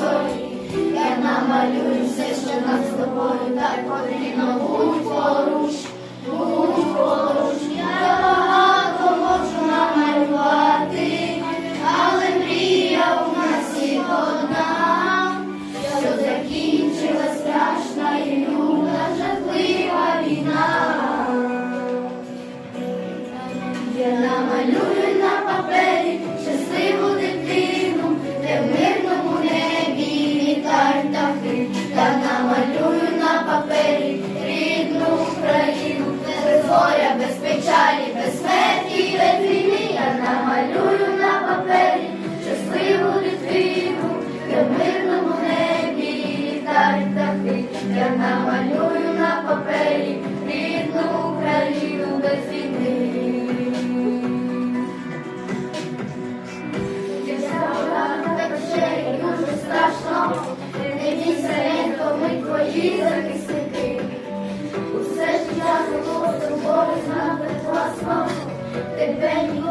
зорі. Я намалюю все, що нам з тобою так потрібно. Будь поруч, будь поруч. Багато можу намалювати, але мрія у нас є одна, що закінчилась страшна і люта, жахлива війна. Я намалюю на папері щасливу дитину, без печалі, без смерті, без війни. Я намалюю на папері щасливу дитину, де в мирному небі літають птахи. Я намалюю на папері рідну Україну без війни. Я дуже страшно,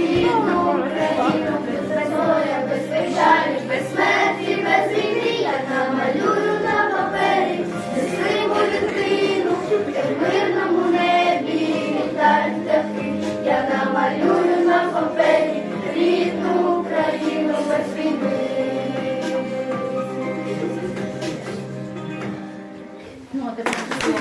літають птахи.